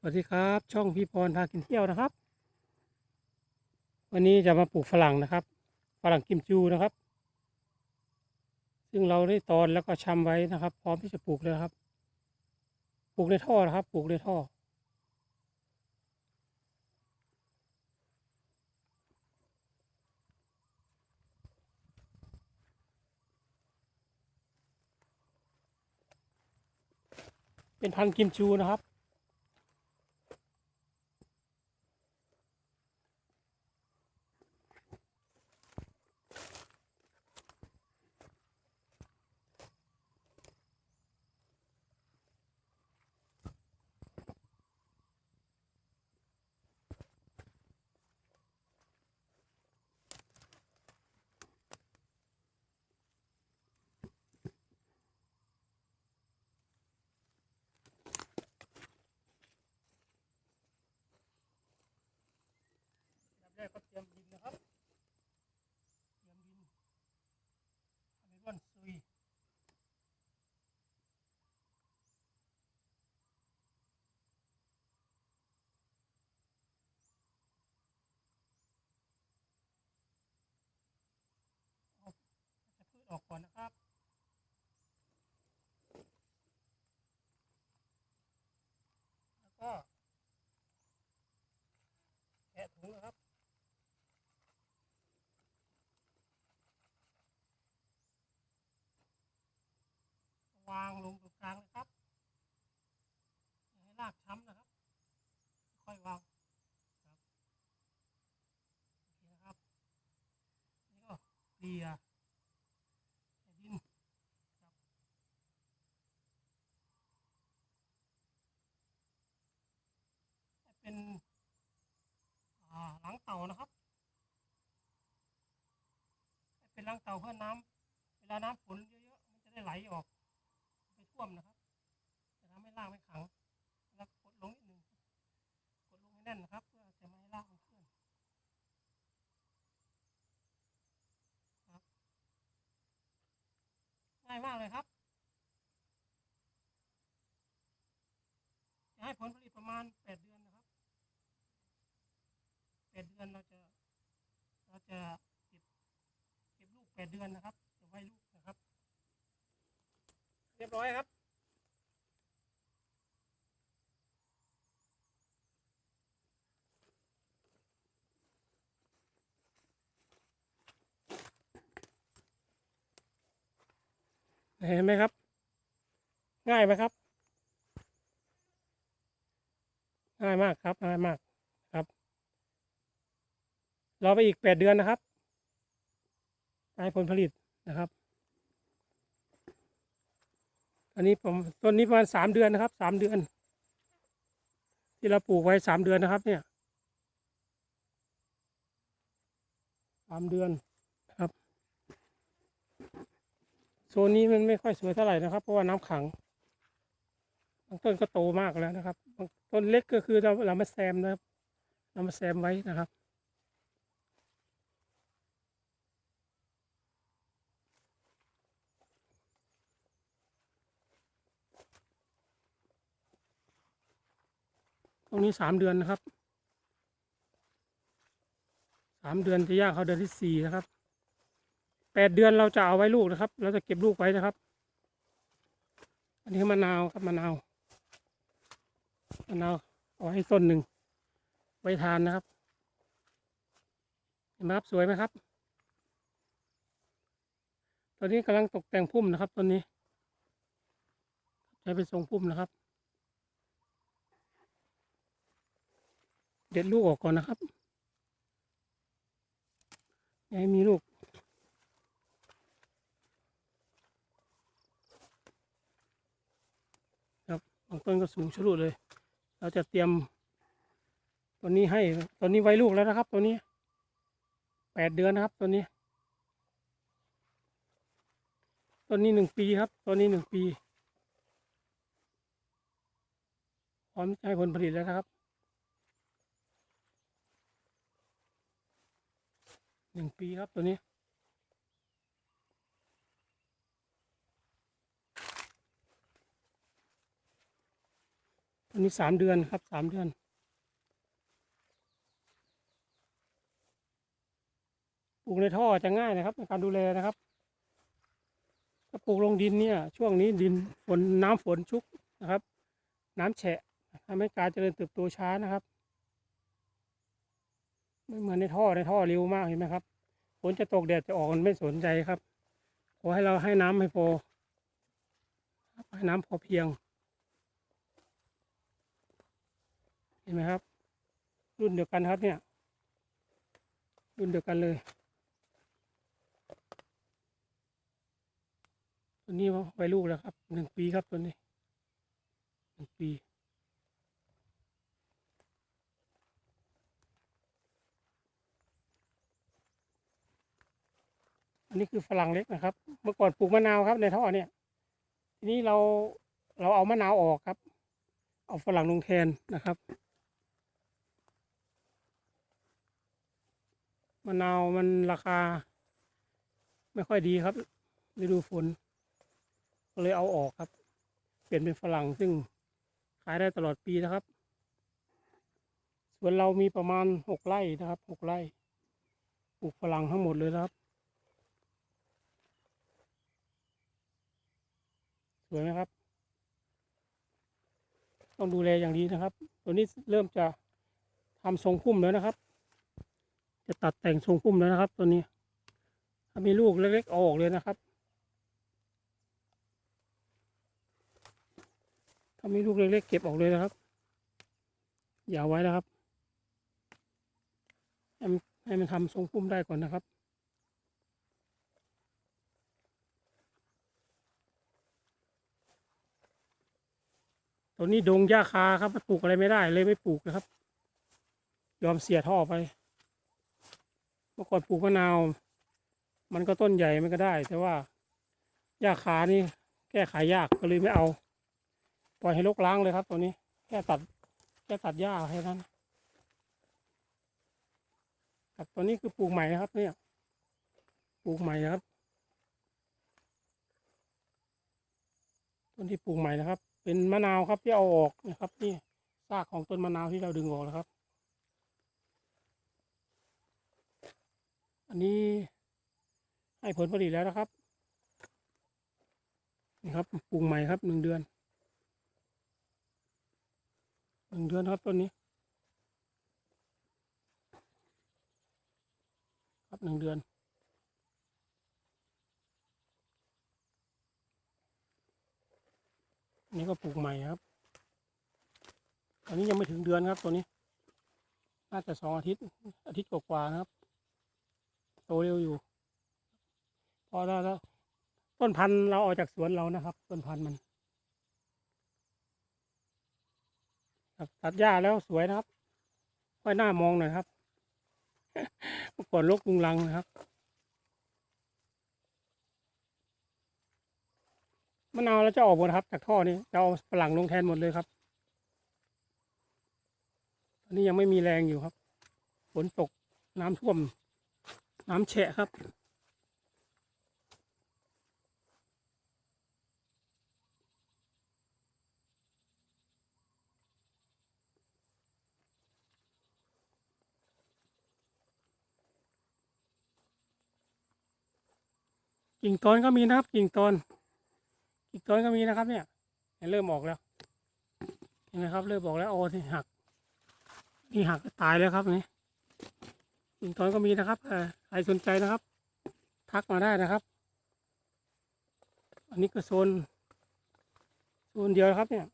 สวัสดีครับ ช่องพี่พรพากินเที่ยวนะครับ วันนี้จะมาปลูกฝรั่งนะครับ ฝรั่งกิมจูนะครับ ซึ่งเราได้ตอนแล้วก็ชำไว้นะครับ พร้อมที่จะปลูกเลยครับ ปลูกในท่อนะครับ ปลูกในท่อ เป็นพันธุ์กิมจูนะครับ ก็เตรียมดินนะครับ เตรียมดินทำให้ร่วนซุยจะพืชออกก่อนนะครับแล้วก็แกะถุงนะครับ วางลงตรงกลางนะครับอย่ากช้ำนะครับ ค่อยวางครับโอเคนะครับ นี่ก็เกลี่ยดินครับเป็นหลังเต่านะครับ เป็นหลังเต่าเพื่อน้ำเวลาน้ำฝนเยอะๆมันจะได้ไหลออก ไปท่วมนะครับจะทำให้รากไม่ขัง แล้วกดลงนิดหนึ่งกดลงให้แน่นครับเพื่อจะไม่ให้รากมันเคลื่อนครับง่ายมากเลยครับ จะให้ผลผลิตประมาณแปดเดือนนะครับแปดเดือนเราจะเราจะเก็บเก็บลูกแปดเดือนนะครับจะไว้ลูกนะครับ เรียบร้อยครับ เห็นไหมครับ ง่ายไหมครับ ง่ายมากครับ ง่ายมากครับ รอไปอีกแปดเดือนนะครับได้ผลผลิตนะครับอันนี้ผมต้นนี้ประมาณสามเดือนนะครับสามเดือน ที่เราปลูกไว้สามเดือนนะครับ เนี่ยสามเดือนนะครับ โซนนี้มันไม่ค่อยสวยเท่าไหร่นะครับ เพราะว่าน้ำขังบางต้นก็โตมากแล้วนะครับบางต้นเล็กก็คือเราเรามาแซมนะครับเรามาแซมไว้นะครับตรงนี้สามเดือนนะครับสามเดือนจะย่างเขาเดือนที่สี่นะครับ แปดเดือนเราจะเอาไว้ลูกนะครับ เราจะเก็บลูกไว้นะครับ อันนี้มะนาวครับมะนาวมะนาวเอาให้ต้นหนึ่งไว้ทานนะครับเห็นไหมครับสวยไหมครับ ตอนนี้กำลังตกแต่งพุ่มนะครับต้นนี้ใช้เป็นทรงพุ่มนะครับ เด็ดลูกออกก่อนนะครับอย่าให้มีลูก ครับบาง ต้นก็สูงชะลุเลย เราจะเตรียมตัวนี้ให้ตัวนี้ไว้ลูกแล้วนะครับ ตัวนี้แปดเดือนนะครับ ตัวนี้ตัวนี้หนึ่งปีครับตัวนี้หนึ่งปีพร้อมให้ผลผลิตแล้วนะครับหนึ่งปีครับตัวนี้ อันนี้สามเดือนครับสามเดือน ปลูกในท่อจะง่ายนะครับในการดูแลนะครับ ถ้าปลูกลงดินเนี่ย ช่วงนี้ดินฝนน้ำฝนชุกนะครับ น้ำแฉะทำให้การเจริญเติบโตช้านะครับ ไม่เหมือนในท่อในท่อเร็วมากเห็นไหมครับฝนจะตกแดดจะออกมันไม่สนใจครับ ขอให้เราให้น้ำให้พอให้น้ำพอเพียง เห็นไหมครับ รุ่นเดียวกันครับเนี่ย รุ่นเดียวกันเลยตัวนี้ไว้ลูกแล้วครับหนึ่งปีครับตัวนี้หนึ่งปีอันนี้คือฝรั่งเล็กนะครับ เมื่อก่อนปลูกมะนาวครับในท่อเนี่ย ทีนี้เราเราเอามะนาวออกครับ เอาฝรั่งลงแทนนะครับ มะนาวมันราคา ไม่ค่อยดีครับฤดูฝนก็เลยเอาออกครับ เปลี่ยนเป็นฝรั่งซึ่งขายได้ตลอดปีนะครับส่วนเรามีประมาณหกไร่นะครับหกไร่ปลูกฝรั่งทั้งหมดเลยครับ สวยไหมครับ ต้องดูแลอย่างดีนะครับ ตัวนี้เริ่มจะทำทรงพุ่มแล้วนะครับ จะตัดแต่งทรงพุ่มแล้วนะครับ ตัวนี้ ถ้ามีลูกเล็กๆออกเลยนะครับ ถ้ามีลูกเล็กๆเก็บออกเลยนะครับ อย่าไว้นะครับ ให้มันให้มันทำทรงพุ่มได้ก่อนนะครับตัวนี้ดงหญ้าคาครับปลูกอะไรไม่ได้เลยไม่ปลูกนะครับ ยอมเสียท่อไป มื่อก่อนปลูกมะนาว มันก็ต้นใหญ่มันก็ได้ แต่ว่าหญ้าคานี่แก้ไขยยากก็เลยไม่เอา ปล่อยให้รกล้างเลยครับ ตัวนี้ แค่ตัดแค่ตัดหญ้าแค่นั้นครับตัวนี้คือปลูกใหม่นะครับ เนี่ย ปลูกใหม่นะครับ ต้นที่ปลูกใหม่นะครับ เป็นมะนาวครับที่เอาออกนะครับ นี่ซากของต้นมะนาวที่เราดึงออกแล้วครับ อันนี้ให้ผลผลิตแล้วนะครับ นี่ครับปลูกใหม่ครับหนึ่งเดือนหนึ่งเดือนครับต้นนี้ ครับหนึ่งเดือนนนี้ก็ปลูกใหม่ครับอันนี้ยังไม่ถึงเดือนครับตัวนี้ น่าจะสองอาทิตย์อาทิตย์กว่าๆนะครับ โตเร็วอยู่ พอแล้วแล้วต้นพันธุ์เราออกจากสวนเรานะครับ ต้นพันธุ์มันตัดหญ้าแล้วสวยนะครับค่อยหน้ามองหน่อยครับเมื่อก่อนรกลุงลังนะครับมะนาวเราจะออกหมดครับ จากท่อนี้จะเอาฝรั่งลงแทนหมดเลยครับตอนนี้ยังไม่มีแรงอยู่ครับ ฝนตกน้ำท่วม น้ำแฉะครับ กิ่งตอนก็มีนะครับ กิ่งตอนกิ่งตอนก็มีนะครับ เนี่ยเริ่มออกแล้วเห็นไหมครับ เริ่มออกแล้วโอ้ที่หักนี่หักตายแล้วครับนี่กิ่งตอนก็มีนะครับอ่อ ใครสนใจนะครับ ทักมาได้นะครับ อันนี้ก็โซน โซนเดียวครับเนี่ย